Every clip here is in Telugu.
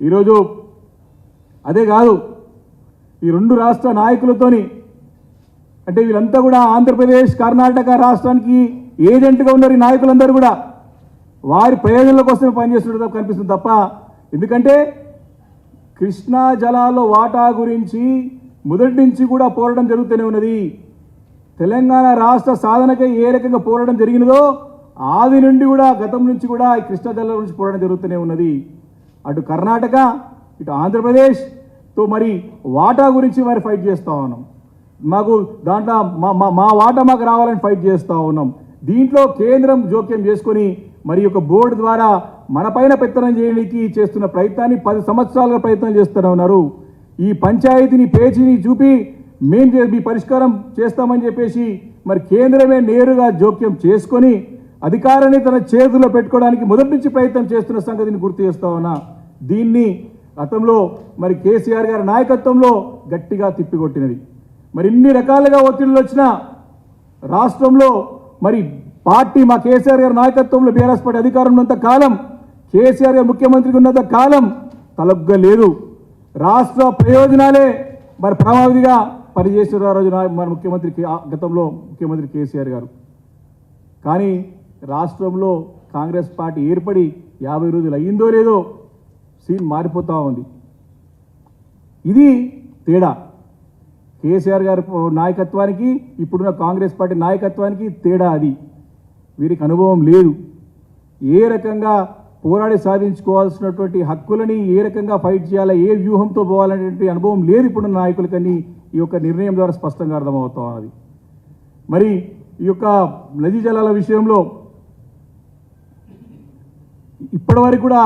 ఈరోజు అదే కాదు ఈ రెండు రాష్ట్ర నాయకులతోని అంటే వీళ్ళంతా కూడా ఆంధ్రప్రదేశ్ కర్ణాటక రాష్ట్రానికి ఏజెంట్గా ఉన్నారు ఈ నాయకులందరూ కూడా వారి ప్రయోజనాల కోసమే పనిచేస్తున్నట్టు కనిపిస్తుంది తప్ప ఎందుకంటే కృష్ణా జలాల్లో వాటా గురించి మొదటి నుంచి కూడా పోరాటం జరుగుతూనే ఉన్నది. తెలంగాణ రాష్ట్ర సాధనకై ఏ రకంగా పోరాటం జరిగినదో ఆది నుండి కూడా గతం నుంచి కూడా ఈ కృష్ణా జలాల గురించి పోరాటం జరుగుతూనే ఉన్నది. అటు కర్ణాటక ఇటు ఆంధ్రప్రదేశ్తో మరి వాటా గురించి మరి ఫైట్ చేస్తూ ఉన్నాం. మాకు దాంట్లో మా మా వాటా మాకు రావాలని ఫైట్ చేస్తూ ఉన్నాం. దీంట్లో కేంద్రం జోక్యం చేసుకొని మరి ఒక బోర్డు ద్వారా మన పైన పెత్తనం చేయడానికి చేస్తున్న ప్రయత్నాన్ని పది సంవత్సరాలుగా ప్రయత్నం చేస్తూనే ఉన్నారు. ఈ పంచాయతీని పేచీని చూపి మేం మీ పరిష్కారం చేస్తామని చెప్పేసి మరి కేంద్రమే నేరుగా జోక్యం చేసుకొని అధికారాన్ని తన చేతుల్లో పెట్టుకోవడానికి మొదటి నుంచి ప్రయత్నం చేస్తున్న సంగతిని గుర్తు చేస్తా ఉన్నా. దీన్ని గతంలో మరి కేసీఆర్ గారి నాయకత్వంలో గట్టిగా తిప్పికొట్టినది. మరి ఇన్ని రకాలుగా ఒత్తిళ్ళు వచ్చినా రాష్ట్రంలో మరి పార్టీ మా కేసీఆర్ గారి నాయకత్వంలో బీఆర్ఎస్ పార్టీ అధికారంలో ఉన్నంత కాలం కేసీఆర్ గారు ముఖ్యమంత్రిగా ఉన్నంత కాలం తలగ్గలేదు. రాష్ట్ర ప్రయోజనాలే మరి పరమావధిగా పనిచేసిన ఆ రోజు మరి ముఖ్యమంత్రి కే- గతంలో ముఖ్యమంత్రి కేసీఆర్ గారు. కానీ రాష్ట్రంలో కాంగ్రెస్ పార్టీ ఏర్పడి యాభై రోజులు అయ్యిందో లేదో సీన్ మారిపోతూ ఉంది. ఇది తేడా. కేసీఆర్ గారి నాయకత్వానికి ఇప్పుడున్న కాంగ్రెస్ పార్టీ నాయకత్వానికి తేడా అది. వీరికి అనుభవం లేదు. ఏ రకంగా పోరాడి సాధించుకోవాల్సినటువంటి హక్కులని ఏ రకంగా ఫైట్ చేయాలా ఏ వ్యూహంతో పోవాలనేటువంటి అనుభవం లేదు ఇప్పుడున్న నాయకులకని ఈ యొక్క నిర్ణయం ద్వారా స్పష్టంగా అర్థమవుతా ఉన్నది. మరి ఈ యొక్క నదీ జలాల విషయంలో ఇప్పటివరకు కూడా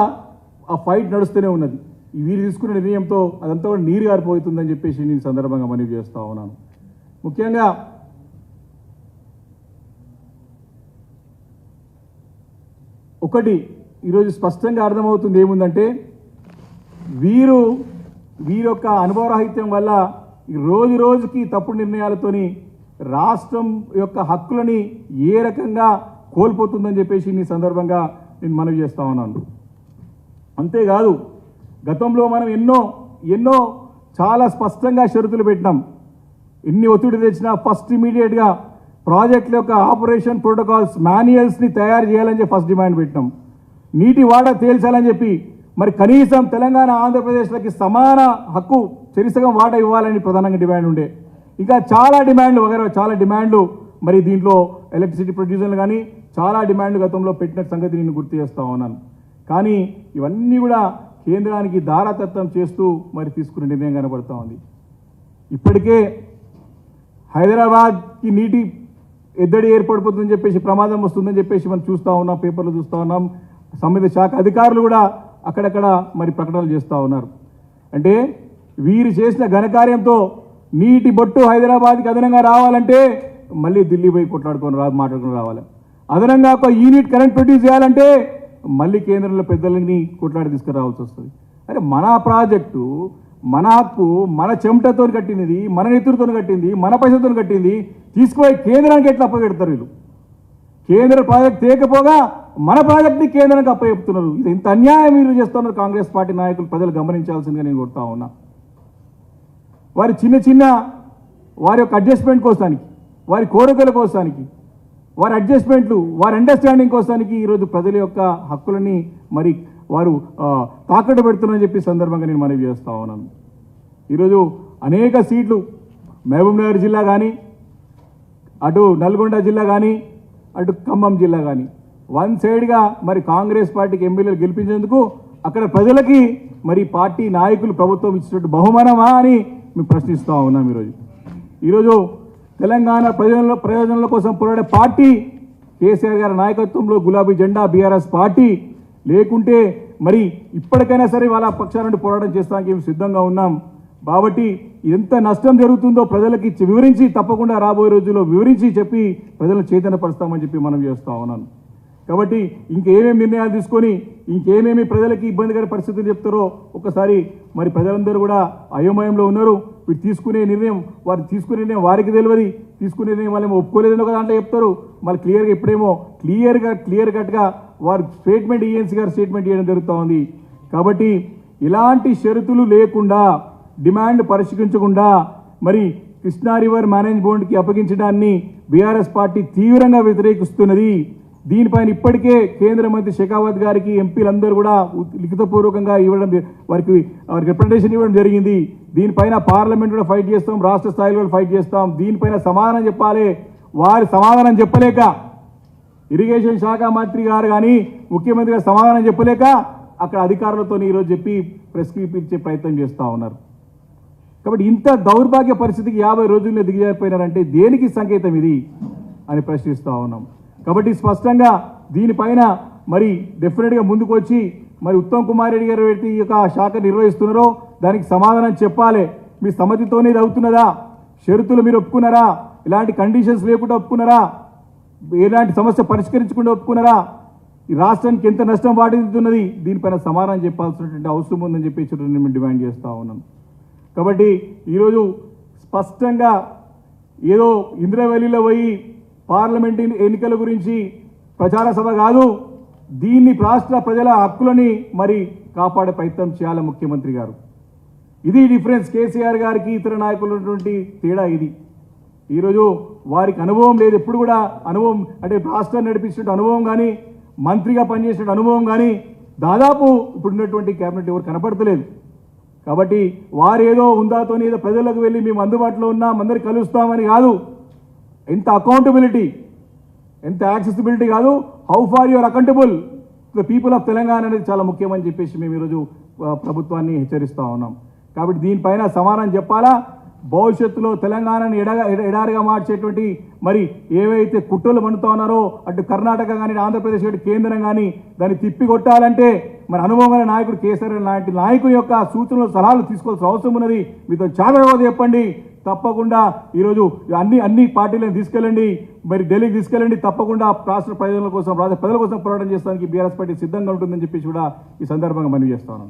ఆ ఫైట్ నడుస్తూనే ఉన్నది. వీరు తీసుకున్న నిర్ణయంతో అదంతా కూడా నీరు గారిపోతుందని చెప్పేసి నేను సందర్భంగా మనవి చేస్తూ ఉన్నాను. ముఖ్యంగా ఒకటి ఈరోజు స్పష్టంగా అర్థమవుతుంది ఏముందంటే వీరు వీరి యొక్క అనుభవరాహిత్యం వల్ల ఈ రోజు రోజుకి తప్పుడు నిర్ణయాలతోని రాష్ట్రం యొక్క హక్కులని ఏ రకంగా కోల్పోతుందని చెప్పేసి ఈ సందర్భంగా నేను మనవి చేస్తా ఉన్నాను. అంతేకాదు గతంలో మనం ఎన్నో ఎన్నో చాలా స్పష్టంగా షరతులు పెట్టినాం. ఎన్ని ఒత్తిడి తెచ్చినా ఫస్ట్ ఇమీడియట్గా ప్రాజెక్టుల యొక్క ఆపరేషన్ ప్రోటోకాల్స్ మాన్యువల్స్ని తయారు చేయాలని చెప్పి ఫస్ట్ డిమాండ్ పెట్టినాం. నీటి వాడ తేల్చాలని చెప్పి మరి కనీసం తెలంగాణ ఆంధ్రప్రదేశ్లకి సమాన హక్కు చెరిసగం వాట ఇవ్వాలని ప్రధానంగా డిమాండ్ ఉండే. ఇంకా చాలా డిమాండ్లు వగైరా చాలా డిమాండ్లు మరి దీంట్లో ఎలక్ట్రిసిటీ ప్రొడ్యూసర్లు కానీ చాలా డిమాండ్ గతంలో పెట్టిన సంగతి నేను గుర్తు చేస్తా ఉన్నాను. కానీ ఇవన్నీ కూడా కేంద్రానికి దారాతత్వం చేస్తూ మరి తీసుకునే నిర్ణయం కనబడుతూ ఉంది. ఇప్పటికే హైదరాబాద్కి నీటి ఎద్దడి ఏర్పడిపోతుందని చెప్పేసి ప్రమాదం వస్తుందని చెప్పేసి మనం చూస్తూ ఉన్నాం పేపర్లు చూస్తూ ఉన్నాం. సంబంధిత శాఖ అధికారులు కూడా అక్కడక్కడ మరి ప్రకటనలు చేస్తూ ఉన్నారు. అంటే వీరు చేసిన ఘనకార్యంతో నీటి బొట్టు హైదరాబాద్కి అదనంగా రావాలంటే మళ్ళీ ఢిల్లీ పోయి కొట్లాడుకొని రా మాట్లాడుకొని రావాలి. అదనంగా ఒక యూనిట్ కరెంట్ ప్రొడ్యూస్ చేయాలంటే మళ్ళీ కేంద్రంలో పెద్దలని కొట్లాడి తీసుకురావాల్సి వస్తుంది. అరే మన ప్రాజెక్టు మన హక్కు మన చెమటతో కట్టినది మన నెత్తురుతో కట్టింది మన పైసలతో కట్టింది తీసుకుపోయి కేంద్రానికి ఎట్లా అప్పగెడతారు వీళ్ళు? కేంద్ర ప్రాజెక్ట్ తేకపోగా మన ప్రాజెక్ట్ని కేంద్రానికి అప్పచెప్తున్నారు. ఇది ఇంత అన్యాయం మీరు చేస్తున్నారు కాంగ్రెస్ పార్టీ నాయకులు ప్రజలు గమనించాల్సిందిగా నేను కొడతా ఉన్నా. వారి చిన్న చిన్న వారి యొక్క అడ్జస్ట్మెంట్ కోసానికి వారి కోరికల కోసానికి వారి అడ్జస్ట్మెంట్లు వారి అండర్స్టాండింగ్ కోసానికి ఈరోజు ప్రజల యొక్క హక్కులని మరి వారు తాకట్టు పెడుతున్నారని చెప్పి సందర్భంగా నేను మనవి చేస్తా ఉన్నాను. ఈరోజు అనేక సీట్లు మహబూబ్నగర్ జిల్లా కానీ అటు నల్గొండ జిల్లా కానీ అటు ఖమ్మం జిల్లా కానీ వన్ సైడ్గా మరి కాంగ్రెస్ పార్టీకి ఎమ్మెల్యేలు గెలిపించేందుకు అక్కడ ప్రజలకి మరి పార్టీ నాయకులు ప్రభుత్వం ఇచ్చినట్టు బహుమానమా అని మేము ప్రశ్నిస్తూ ఉన్నాం ఈరోజు. ఈరోజు తెలంగాణ ప్రయోజనాల ప్రయోజనాల కోసం పోరాడే పార్టీ కేసీఆర్ గారి నాయకత్వంలో గులాబీ జెండా బీఆర్ఎస్ పార్టీ. లేకుంటే మరి ఇప్పటికైనా సరే వాళ్ళ పక్షాల నుండి పోరాటం చేస్తానికి మేము సిద్ధంగా ఉన్నాం. కాబట్టి ఎంత నష్టం జరుగుతుందో ప్రజలకి వివరించి తప్పకుండా రాబోయే రోజుల్లో వివరించి చెప్పి ప్రజలను చైతన్యపరుస్తామని చెప్పి మనం చేస్తూ ఉన్నాను కాబట్టి ఇంకేమేమి నిర్ణయాలు తీసుకొని ఇంకేమేమి ప్రజలకి ఇబ్బందికర పరిస్థితులు చెప్తారో ఒకసారి మరి ప్రజలందరూ కూడా అయోమయంలో ఉన్నారు. తీసుకునే నిర్ణయం వారు తీసుకునే నిర్ణయం వారికి తెలియదు. తీసుకునే నిర్ణయం వాళ్ళేమో ఒప్పుకోలేదని ఒక దాంట్లో చెప్తారు. మళ్ళీ క్లియర్గా ఇప్పుడేమో క్లియర్గా క్లియర్ కట్గా వారు స్టేట్మెంట్ ఈఎన్సీ గారు స్టేట్మెంట్ ఇవ్వడం జరుగుతోంది కాబట్టి ఇలాంటి షరతులు లేకుండా డిమాండ్ పరిష్కరించకుండా మరి కృష్ణా రివర్ మేనేజ్ బోర్డుకి అప్పగించడాన్ని బీఆర్ఎస్ పార్టీ తీవ్రంగా వ్యతిరేకిస్తున్నది. దీనిపైన ఇప్పటికే కేంద్ర మంత్రి షెకావత్ గారికి ఎంపీలందరూ కూడా లిఖితపూర్వకంగా ఇవ్వడం వారికి వారికి రిప్రజెంటేషన్ ఇవ్వడం జరిగింది. దీనిపైన పార్లమెంట్ కూడా ఫైట్ చేస్తాం రాష్ట్ర స్థాయిలో కూడా ఫైట్ చేస్తాం. దీనిపైన సమాధానం చెప్పాలి. వారి సమాధానం చెప్పలేక ఇరిగేషన్ శాఖ మంత్రి గారు కానీ ముఖ్యమంత్రి గారు సమాధానం చెప్పలేక అక్కడ అధికారులతో ఈరోజు చెప్పి ప్రెస్ ఇచ్చే ప్రయత్నం చేస్తూ ఉన్నారు. కాబట్టి ఇంత దౌర్భాగ్య పరిస్థితికి యాభై రోజుల్లో దిగజారిపోయినారంటే దేనికి సంకేతం ఇది? అని ప్రశ్నిస్తూ ఉన్నాం. కాబట్టి స్పష్టంగా దీనిపైన మరి డెఫినెట్గా ముందుకు వచ్చి మరి ఉత్తమ్ కుమార్ రెడ్డి గారు వ్యక్తి ఈ యొక్క శాఖ నిర్వహిస్తున్నారో దానికి సమాధానం చెప్పాలి. మీ సమ్మతితోనే ఇది అవుతున్నదా? షరతులు మీరు ఒప్పుకున్నారా? ఇలాంటి కండిషన్స్ లేకుండా ఒప్పుకున్నారా? ఎలాంటి సమస్య పరిష్కరించకుండా ఒప్పుకున్నారా? ఈ రాష్ట్రానికి ఎంత నష్టం వాటిల్లుతున్నది? దీనిపైన సమాధానం చెప్పాల్సినటువంటి అవసరం ఉందని చెప్పేసి మేము డిమాండ్ చేస్తూ ఉన్నాం కాబట్టి ఈరోజు స్పష్టంగా ఏదో ఇంద్రవెల్లిలో పోయి పార్లమెంట్ ఎన్నికల గురించి ప్రచార సభ కాదు దీన్ని రాష్ట్ర ప్రజల హక్కులని మరి కాపాడే ప్రయత్నం చేయాలి ముఖ్యమంత్రి గారు. ఇది డిఫరెన్స్. కేసీఆర్ గారికి ఇతర నాయకులు ఉన్నటువంటి తేడా ఇది. ఈరోజు వారికి అనుభవం లేదు. ఎప్పుడు కూడా అనుభవం అంటే రాష్ట్రాన్ని నడిపించిన అనుభవం కానీ మంత్రిగా పనిచేసిన అనుభవం కానీ దాదాపు ఇప్పుడున్నటువంటి కేబినెట్ ఎవరు కనపడతలేదు. కాబట్టి వారు ఏదో ఉందాతో ఏదో ప్రజలకు వెళ్ళి మేము అందుబాటులో ఉన్నాం అందరికి కలుస్తామని కాదు. ఎంత అకౌంటబిలిటీ ఎంత యాక్సెసిబిలిటీ కాదు? How far your accountable the people of Telangana అనేది చాలా ముఖ్యమని చెప్పేసి మేము ఈరోజు ప్రభుత్వాన్ని హెచ్చరిస్తూ ఉన్నాం. కాబట్టి దీనిపైన సమాధానం చెప్పాలా? భవిష్యత్తులో తెలంగాణను ఎడగా ఎడ- ఎడారిగా మార్చేటువంటి మరి ఏవైతే కుట్రలు పండుతా ఉన్నారో అటు కర్ణాటక కానీ ఆంధ్రప్రదేశ్ కానీ కేంద్రం కానీ దాన్ని తిప్పి మరి అనుభవం నాయకుడు కేసీఆర్ లాంటి నాయకుని యొక్క సూచనలు సలహాలు తీసుకోవాల్సిన అవసరం ఉన్నది. మీతో చాలా చెప్పండి. తప్పకుండా ఈరోజు అన్ని అన్ని పార్టీలను తీసుకెళ్ళండి. మరి ఢిల్లీకి తీసుకెళ్ళండి. తప్పకుండా రాష్ట్ర ప్రజల కోసం రాష్ట్ర ప్రజల కోసం పోరాటం చేస్తానికి బీఆర్ఎస్ పార్టీ సిద్ధంగా ఉంటుందని చెప్పేసి కూడా ఈ సందర్భంగా మనవి చేస్తాను